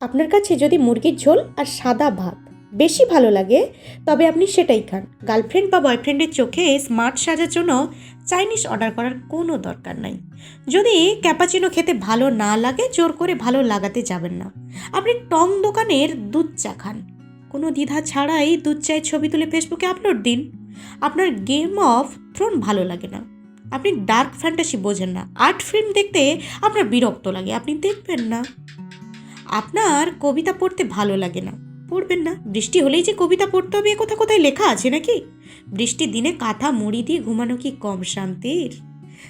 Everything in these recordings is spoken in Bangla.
আপনার কাছে যদি মুরগির ঝোল আর সাদা ভাত বেশি ভালো লাগে, তবে আপনি সেটাই খান। গার্লফ্রেন্ড বা বয়ফ্রেন্ডের চোখে স্মার্ট সাজার জন্য চাইনিজ অর্ডার করার কোনো দরকার নাই। যদি ক্যাপাচিনো খেতে ভালো না লাগে, জোর করে ভালো লাগাতে যাবেন না। আপনি টং দোকানের দুধ চা খান। কোনো দ্বিধা ছাড়াই দুধ চায়ের ছবি তুলে ফেসবুকে আপলোড দিন। আপনার গেম অফ থ্রোন ভালো লাগে না। আপনি ডার্ক ফ্যান্টাসি বোঝেন না। আর্ট ফিল্ম দেখতে আপনার বিরক্ত লাগে। আপনি দেখবেন না। আপনার কবিতা পড়তে ভালো লাগে না। পড়বেন না। বৃষ্টি হলেই যে কবিতা পড়তে হবে, এ কথা কোথায় লেখা আছে নাকি? বৃষ্টির দিনে কাঁথা মুড়ি দিয়ে ঘুমানো কি কম শান্তির?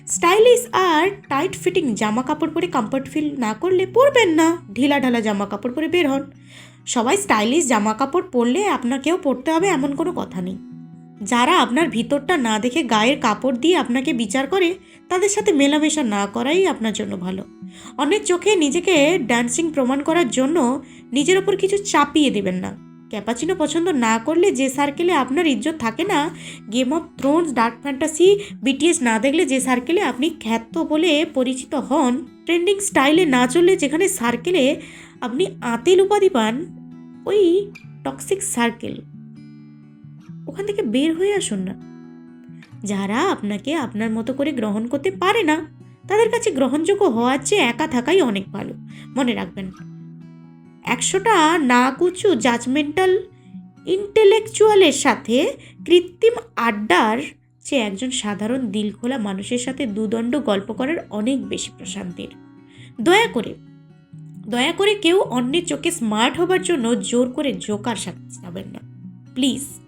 স্টাইলিশ আর টাইট ফিটিং জামা কাপড় পরে কমফর্ট ফিল না করলে পরবেন না। ঢিলা ঢালা জামা কাপড় পরে বের হন। সবাই স্টাইলিশ জামা কাপড় পরলে আপনাকেও পরতে হবে এমন কোনো কথা নেই। যারা আপনার ভিতরটা না দেখে গায়ের কাপড় দিয়ে আপনাকে বিচার করে, তাদের সাথে মেলামেশা না করাই আপনার জন্য ভালো। অনেক চোখে নিজেকে ডান্সিং প্রমাণ করার জন্য নিজের ওপর কিছু চাপিয়ে দেবেন না। ক্যাপাচিনো পছন্দ না করলে যে সার্কেলে আপনার ইজ্জত থাকে না Game of Thrones dark fantasy BTS না দেখলে যে সার্কেলে আপনি খ্যাত বলে পরিচিত হন ট্রেন্ডিং স্টাইলে না চললে যেখানে সার্কেলে আপনি আতেল উপাধি পান, ওই টক্সিক সার্কেল ওখান থেকে বের হয়ে আসুন না। যারা আপনাকে আপনার মতো করে গ্রহণ করতে পারে না তাদের কাছে গ্রহণযোগ্য হওয়ার চেয়ে একা থাকাই অনেক ভালো। মনে রাখবেন। একশোটা না কুচু জাজমেন্টাল ইন্টেলেকচুয়ালের সাথে কৃত্রিম আড্ডার চেয়ে একজন সাধারণ দিল খোলা মানুষের সাথে দুদণ্ড গল্প করার অনেক বেশি প্রশান্তির। দয়া করে দয়া করে কেউ অন্যের চোখে স্মার্ট হবার জন্য জোর করে জোকার সাথে যাবেন না। প্লিজ।